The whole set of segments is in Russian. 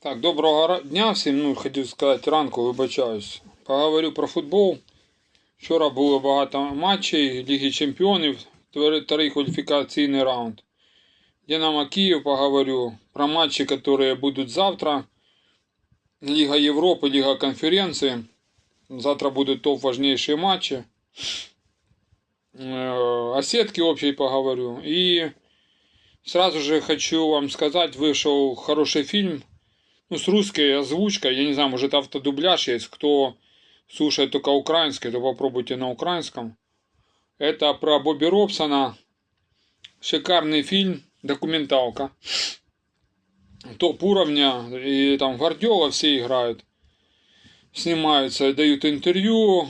Так, доброго ра- дня всім. Ну, хотів сказати ранку, вибачаюсь. Поговорю про футбол. Вчора було багато матчей Ліги Чемпіонів, твер- второй кваліфікаційний раунд. Динамо Киев поговорю про матчи, которые будут завтра. Лига Европы, Лига конференции. Завтра будут топ важнейшие матчи. Э, О сетке общей поговорю. И сразу же хочу вам сказать, вышел хороший фильм ну, с русской озвучкой, я не знаю, может автодубляж есть, кто слушает только украинский, то попробуйте на украинском. Это про Бобби Робсона, шикарный фильм, документалка, топ уровня, и там Гвардiola все играют, снимаются, дают интервью,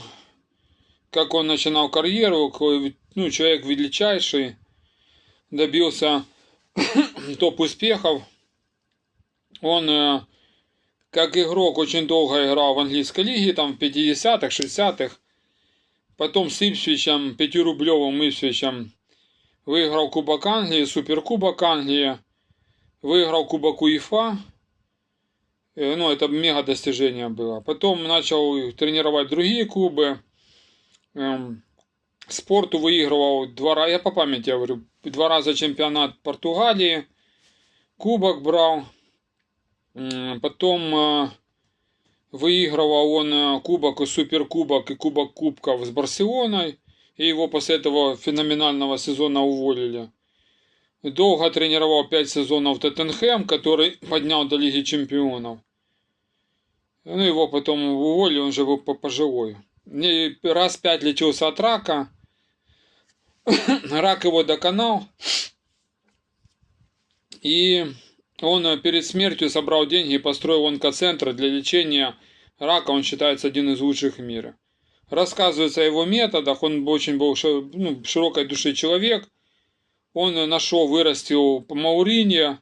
как он начинал карьеру, какой, ну, человек величайший, добился топ успехов, он э, как игрок очень долго играл в английской лиге, там в 50-х, 60-х. Потом с Ипсвичем, 5-рублевым Ипсвичем, выиграл Кубок Англии, Суперкубок Англии, выиграл Кубок УЕФА. Э, Ну, это мега достижение было. Потом начал тренировать другие клубы. Эм, Спорту выигрывал два раза, я по памяти говорю, два раза чемпионат Португалии, кубок брал. Потом э, выигрывал он э, кубок и суперкубок и кубок кубков с Барселоной. И его после этого феноменального сезона уволили. Долго тренировал 5 сезонов Тоттенхэм, который поднял до Лиги Чемпионов. Ну, его потом уволили, он же был по- пожилой. И раз пять лечился от рака. Рак его доконал. И он э, перед смертью собрал деньги и построил онкоцентр для лечения рака. Он считается один из лучших в мире. Рассказывается о его методах. Он очень был ну, широкой души человек. Он э, нашел, вырастил по Мауринье.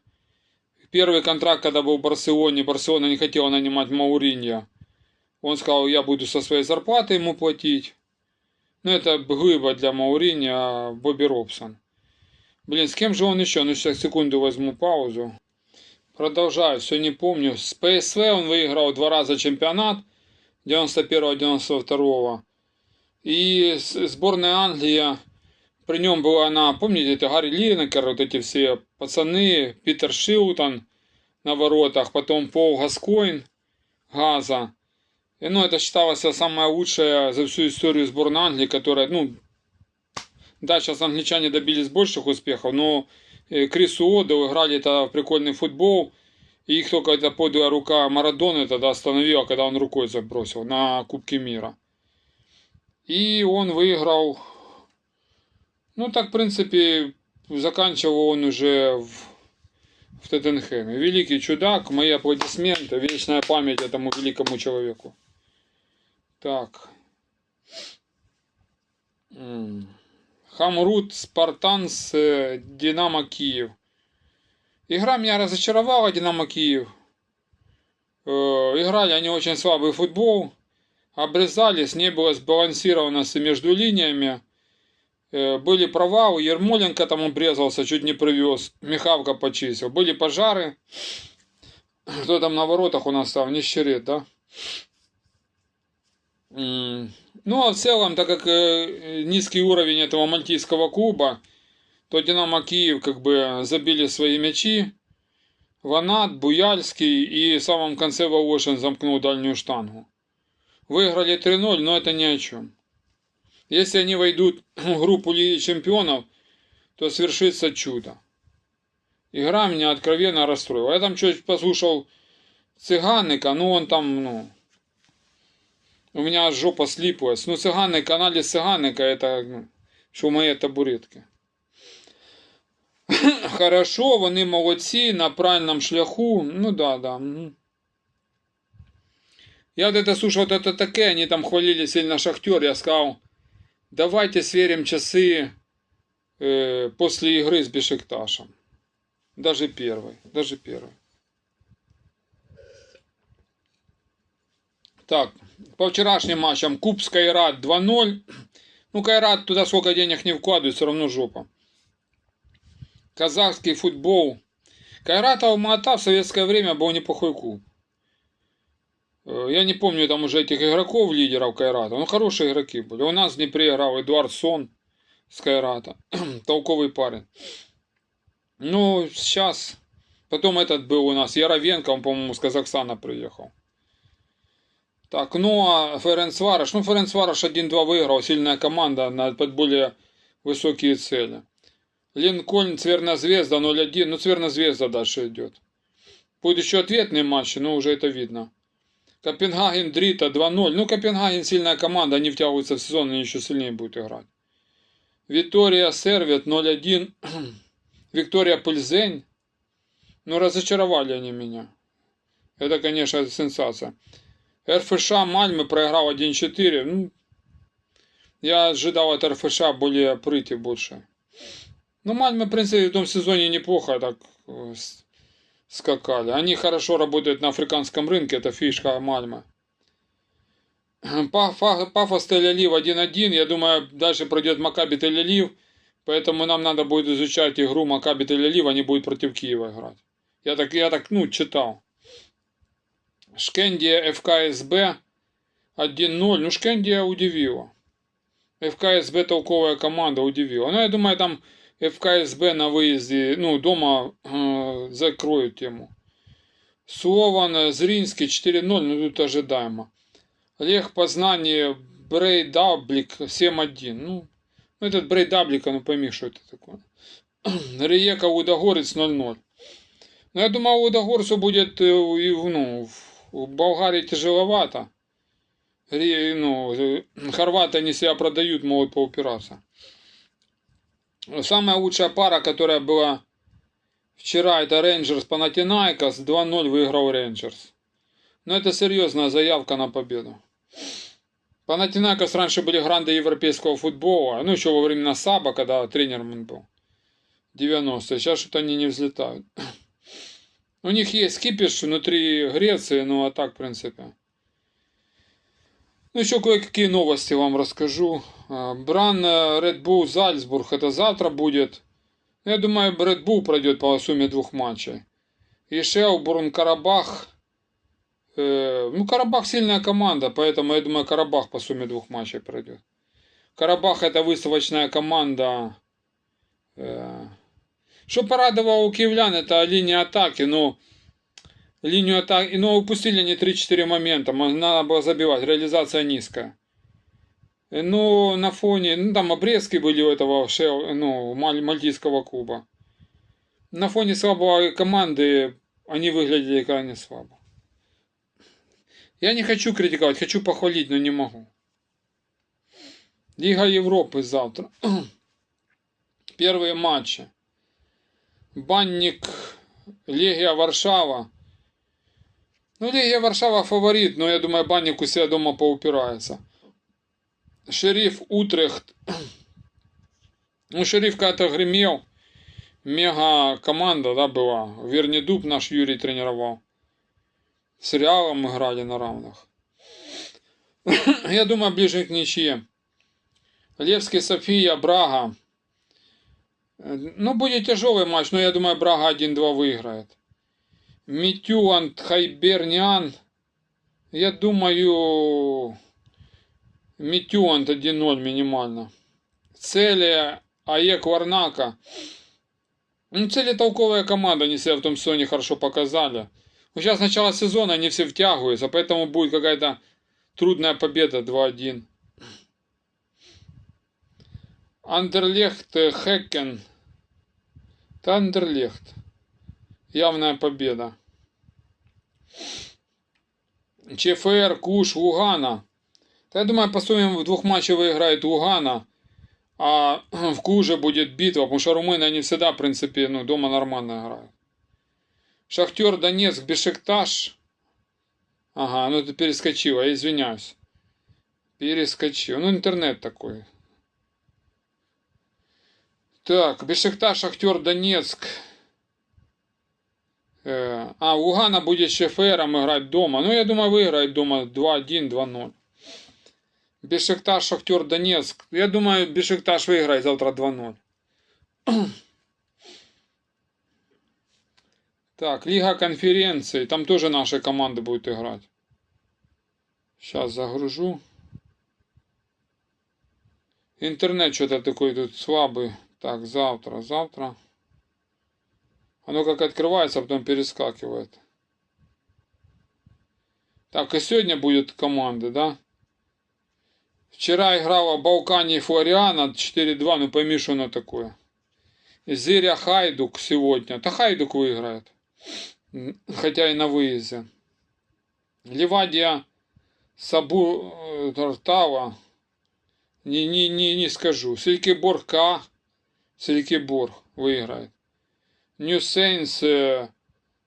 Первый контракт, когда был в Барселоне, Барселона не хотела нанимать Мауринья. Он сказал, я буду со своей зарплаты ему платить. Ну, это глыба для Мауринья, Бобби Робсон. Блин, с кем же он еще? Ну, сейчас секунду возьму паузу. Продолжаю, все не помню. С ПСВ он выиграл два раза чемпионат. 91-92. И сборная Англии, при нем была она, помните, это Гарри Линекер, вот эти все пацаны, Питер Шилтон на воротах, потом Пол Гаскойн, Газа. И, ну, это считалось самая лучшая за всю историю сборной Англии, которая, ну, да, сейчас англичане добились больших успехов, но Крису Оду играли тогда в прикольный футбол, и их только эта подлая рука Марадоны тогда остановила, когда он рукой забросил на Кубке мира. И он выиграл, ну так, в принципе, заканчивал он уже в, в Тоттенхэме. Великий чудак, мои аплодисменты, вечная память этому великому человеку. Так. М. Хамрут Спартанс Динамо Киев. Игра меня разочаровала, Динамо Киев. Играли они очень слабый футбол. Обрезались, не было сбалансированности между линиями. Были провалы, Ермоленко там обрезался, чуть не привез. Михалка почистил. Были пожары. Кто там на воротах у нас там? Нищерет, да? Ну, а в целом, так как э, низкий уровень этого мальтийского клуба, то Динамо Киев как бы забили свои мячи. Ванат, Буяльский и в самом конце Волошин замкнул дальнюю штангу. Выиграли 3-0, но это ни о чем. Если они войдут в группу Лиги Чемпионов, то свершится чудо. Игра меня откровенно расстроила. Я там чуть послушал Цыганика, ну он там, ну, у меня аж жопа слиплась. Ну, цыганник, анализ цыганика, это, ну, що мої табуретки. Хорошо, вони молодці, на правильном шляху. Ну да, да. мгм. Я вот это слушал, вот это таке, они там хвалили сильно Шахтер, я сказал, давайте сверим часы э, после игры с Бешикташем. Даже первый, даже первый. Так, по вчерашним матчам Куб с Кайрат 2-0. Ну, Кайрат туда сколько денег не вкладывает, все равно жопа. Казахский футбол Кайрата Алмата в советское время был неплохой клуб. Э, Я не помню там уже этих игроков, лидеров Кайрата. Ну, хорошие игроки были. У нас в Днепре Эдуард Сон с Кайрата. Толковый парень. Ну, сейчас. Потом этот был у нас Яровенко, он, по-моему, с Казахстана приехал. Так, ну а Ференцвараш. Ну, Ференцвараш 1-2 выиграл. Сильная команда на под более высокие цели. Линкольн, Цвернозвезда 0-1. Ну, Цвернозвезда дальше идет. Будет еще ответный матч, но уже это видно. Копенгаген Дрита 2-0. Ну, Копенгаген сильная команда, они втягиваются в сезон, они еще сильнее будут играть. Витория Сервет 0-1. Виктория Пыльзень. Ну, разочаровали они меня. Это, конечно, сенсация. РФШ Мальмы проиграл 1-4. Ну, я ожидал от РФШ более прыти больше. Ну, Мальмы, в принципе, в том сезоне неплохо так скакали. Они хорошо работают на африканском рынке, это фишка Мальмы. Паф- Пафос Тель-Алив 1-1. Я думаю, дальше пройдет Макаби Тель-Алив. Поэтому нам надо будет изучать игру Макаби Тель-Алив, они будут против Киева играть. Я так, я так, ну, читал. Шкендия ФКСБ 1-0. Ну, Шкендия удивила. ФКСБ толковая команда удивила. Ну, я думаю, там ФКСБ на выезде, ну, дома э, закроют тему. Слован Зринский 4-0, ну, тут ожидаемо. Лех Познание Брейдаблик 7-1. Ну, ну, этот Брейдаблика, ну, пойми, что это такое. Риека Удогорец 0-0. Ну, я думаю, Удогорцу будет, э, ну, в- в Болгарии тяжеловато. Ну, хорваты они себя продают, могут поупираться. Самая лучшая пара, которая была вчера, это Рейнджерс Панатинайкос. 2-0 выиграл Рейнджерс. Но это серьезная заявка на победу. Панатинайкос раньше были гранды европейского футбола. Ну, еще во времена Саба, когда тренером он был. 90-е. Сейчас что-то они не взлетают. У них есть кипиш внутри Греции, ну а так, в принципе. Ну, еще кое-какие новости вам расскажу. А, Бран э, Red Bull Зальцбург, это завтра будет. Я думаю, Red Bull пройдет по сумме двух матчей. И Шелбурн Карабах. Э, ну, Карабах сильная команда, поэтому я думаю, Карабах по сумме двух матчей пройдет. Карабах это выставочная команда. Что порадовало у киевлян, это линия атаки, но линию атаки, но упустили они 3-4 момента, надо было забивать, реализация низкая. Ну, на фоне, ну, там обрезки были у этого шел, ну, маль- мальтийского клуба. На фоне слабой команды они выглядели крайне слабо. Я не хочу критиковать, хочу похвалить, но не могу. Лига Европы завтра. Первые матчи. Банник, Легия Варшава. Ну, Легия Варшава фаворит, но я думаю, Банник у себя дома поупирается. Шериф Утрехт. Ну, Шериф когда-то гремел. Мега команда, да, была. Верни Дуб наш Юрий тренировал. С Реалом играли на равных. Я думаю, ближе к ничье. Левский, София, Брага. Ну, будет тяжелый матч, но я думаю, Брага 1-2 выиграет. Митюант, Хайберниан. Я думаю, Митюант 1-0 минимально. Цели, Аек, Варнака. Ну, Цели толковая команда, они себя в том сезоне хорошо показали. Но сейчас начало сезона, они все втягиваются, поэтому будет какая-то трудная победа 2-1. Андерлехт, э, Это Андерлехт. Явная победа. ЧФР, Куш, Лугана. Я думаю, по сумме в двух матчах выиграет Лугана. А в Куже будет битва, потому что румыны, они всегда, в принципе, ну, дома нормально играют. Шахтер, Донецк, Бешикташ. Ага, ну ты перескочила, я извиняюсь. Перескочил. Ну, интернет такой. Так, Бешикташ, Шахтер, Донецк. Э, а, Лугана будет с ЧФРом играть дома. Ну, я думаю, выиграет дома 2-1, 2-0. Бешикташ, Шахтер, Донецк. Я думаю, Бешикташ выиграет завтра 2-0. Так, Лига конференций. Там тоже наши команды будут играть. Сейчас загружу. Интернет что-то такой тут слабый. Так, завтра, завтра. Оно как открывается, а потом перескакивает. Так, и сегодня будет команды, да? Вчера играла Балкани и Флориана 4-2, ну пойми, что оно такое. Зиря Хайдук сегодня. Да Хайдук выиграет. Хотя и на выезде. Ливадия Сабу э, Тартава. Не, не, не, не скажу. Силькиборг К. Силькиборг выиграет. Нью Сейнс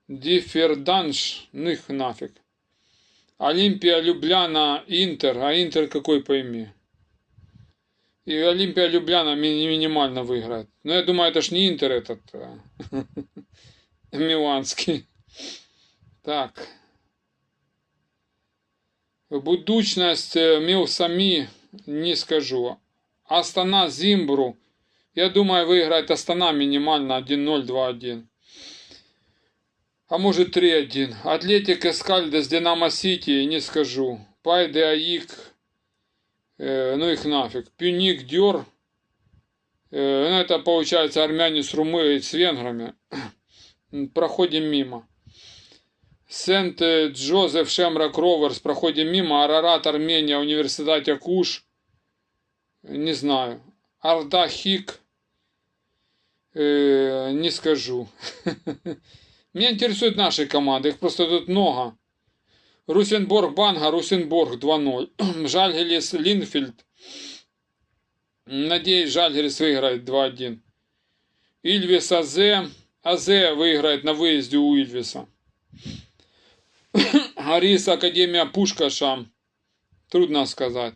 Дифферданш. Ну их нафиг. Олимпия, Любляна, Интер. А Интер какой пойми. И Олимпия Любляна ми- минимально выиграет. Но я думаю, это ж не Интер этот. а, Миланский. Так. Будучность э, Милсами не скажу. Астана Зимбру. Я думаю, выиграет Астана минимально 1-0, 2-1. А может 3-1. Атлетик Эскальдес, Динамо Сити, не скажу. Пайде Аик, э, ну их нафиг. Пюник Дёр, э, ну это получается армяне с Румы с венграми. Проходим мимо. Сент Джозеф Шемрак Роверс, проходим мимо. Арарат Армения, Университет Акуш, не знаю. Арда Хик, э, не скажу. Меня интересуют наши команды, их просто тут много. Русенборг Банга, Русенборг 2-0. Жальгерис Линфильд. Надеюсь, Жальгерис выиграет 2-1. Ильвис Азе. Азе выиграет на выезде у Ильвиса. Арис Академия Пушкаша. Трудно сказать.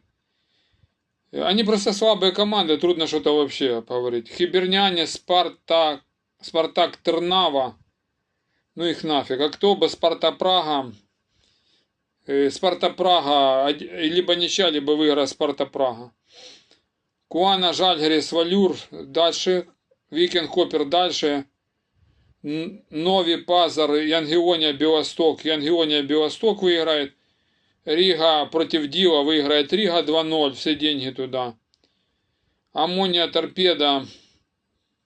Они просто слабые команды, трудно что-то вообще говорить. Хиберняне, Спартак, Спартак Тернава. Ну их нафиг. А кто бы Спарта Прага? Э, Спарта Прага, либо ничья, либо выиграет Спарта Прага. Куана Жальгерис Валюр дальше. Викинг Хоппер дальше. Нови Пазар, Янгиония Белосток. Янгиония Белосток выиграет. Рига против Дила выиграет Рига 2-0. Все деньги туда. Амония Торпеда.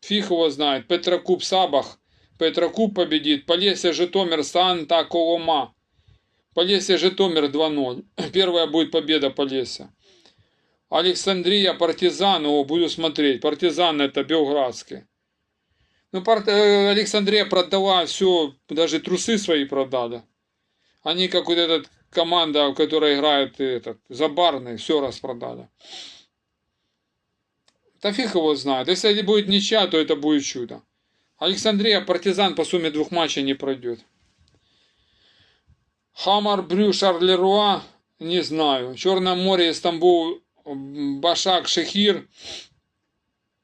Фиг его знает. Петрокуб Сабах. Петрокуб победит. Полесье Житомир Санта Колома. Полесье Житомир 2-0. Первая будет победа Полесья. Александрия Партизан. О, буду смотреть. Партизан это Белградский. Ну, Пар- э, Александрия продала все, даже трусы свои продали. Они, как вот эта команда, которая играет этот, Забарный, все распродали. Да фиг его знает. Если будет ничья, то это будет чудо. Александрия партизан по сумме двух матчей не пройдет. Хамар Брю Шарлеруа, не знаю. Черное море, Стамбул, Башак, Шехир.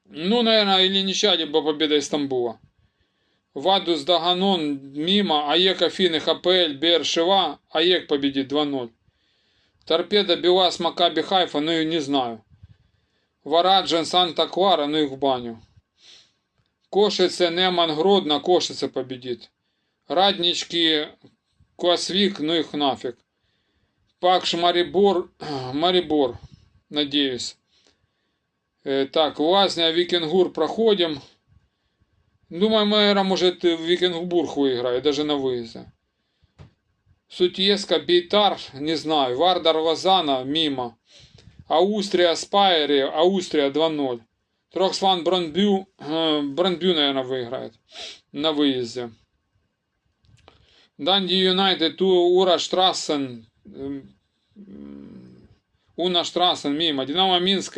Ну, наверное, или ничья, либо победа Стамбула. Вадус Даганон мимо, АЕК Афины ХПЛ Бершева, АЕК победит 2-0. Торпеда Белас Макаби Хайфа, ну и не знаю. Вараджан Санта Клара, ну их в баню. Кошице Неман Гродно, Кошице победит. Раднички Квасвик, ну их нафиг. Пакш Марибор, Марибор, надеюсь. Э, так, Лазня, Викингур проходим. Думаю, мэра может Викингбург выиграет, даже на выезде. Сутьеска, Бейтар, не знаю. Вардар Вазана, мимо. Аустрия, Спайри, Аустрия 2-0. Троксван Бронбю, э, Бронбю, наверное, выиграет на выезде. Данди Юнайтед, Ту- Ура Штрассен, Уна Штрассен, мимо. Динамо Минск,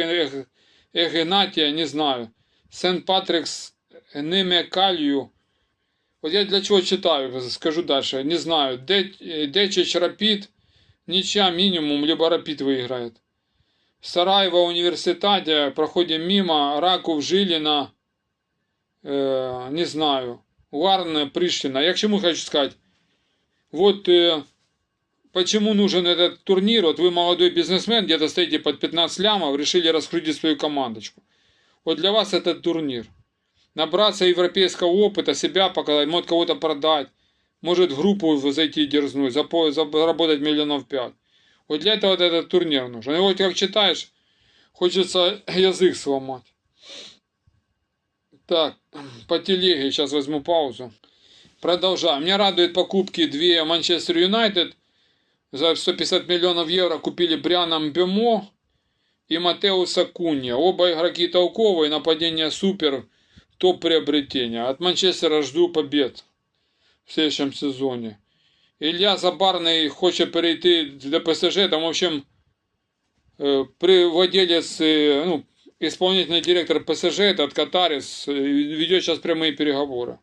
Эгенатия, не знаю. Сент-Патрикс, Неме Калью. Вот я для чего читаю, скажу дальше. Не знаю. Де- э, Дечич Рапид, ничья минимум, либо Рапид выиграет. Сараево университете, проходим мимо, Раков, Жилина, э, не знаю, Варна, Приштина. Я к чему хочу сказать? Вот э, почему нужен этот турнир. Вот вы молодой бизнесмен, где-то стоите под 15 лямов, решили раскрутить свою командочку. Вот для вас этот турнир. Набраться европейского опыта, себя показать, может кого-то продать. может в группу зайти дерзнуть, запо- заработать миллионов пять. Вот для этого вот этот турнир нужен. И вот как читаешь, хочется язык сломать. Так, по телеге сейчас возьму паузу. Продолжаем. Меня радует покупки две Манчестер Юнайтед. За 150 миллионов евро купили Бриана Мбемо и Матеуса Кунья. Оба игроки толковые, нападение супер, топ приобретения. От Манчестера жду побед в следующем сезоне. Илья Забарний хоче перейти для ПСЖ. Там, в общем, э, владелец, э, ну, исполнительный директор ПСЖ, этот Катарис, э, ведет сейчас прямые переговоры.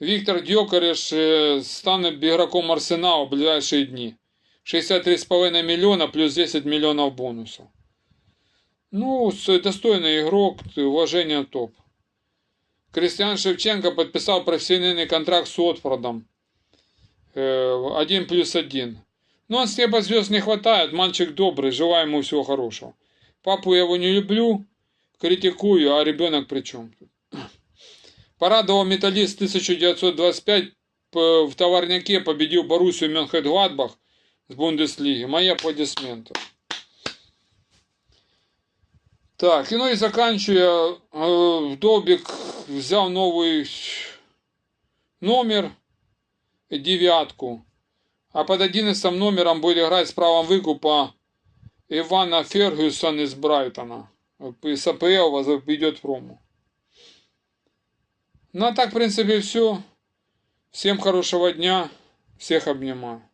Виктор Дьокареш э, станет игроком Арсенала в ближайшие дни. 63,5 миллиона плюс 10 миллионов бонусов. Ну, достойный игрок, уважение топ. Кристиан Шевченко подписал профессиональный контракт с Уотфордом. Э, Один плюс один. Но с неба звезд не хватает, мальчик добрый, желаю ему всего хорошего. Папу я его не люблю, критикую, а ребенок при чем? Порадовал металлист 1925 п- в товарняке победил Боруссию Мюнхен-Гладбах с Бундеслиги. Мои аплодисменты. Так, ну и заканчивая, э, Добик взял новый номер, девятку, а под одиннадцатым номером будет играть с правом выкупа Ивана Фергюсон из Брайтона. Из АПЛ воз- идет в Рому. Ну а так, в принципе, все. Всем хорошего дня. Всех обнимаю.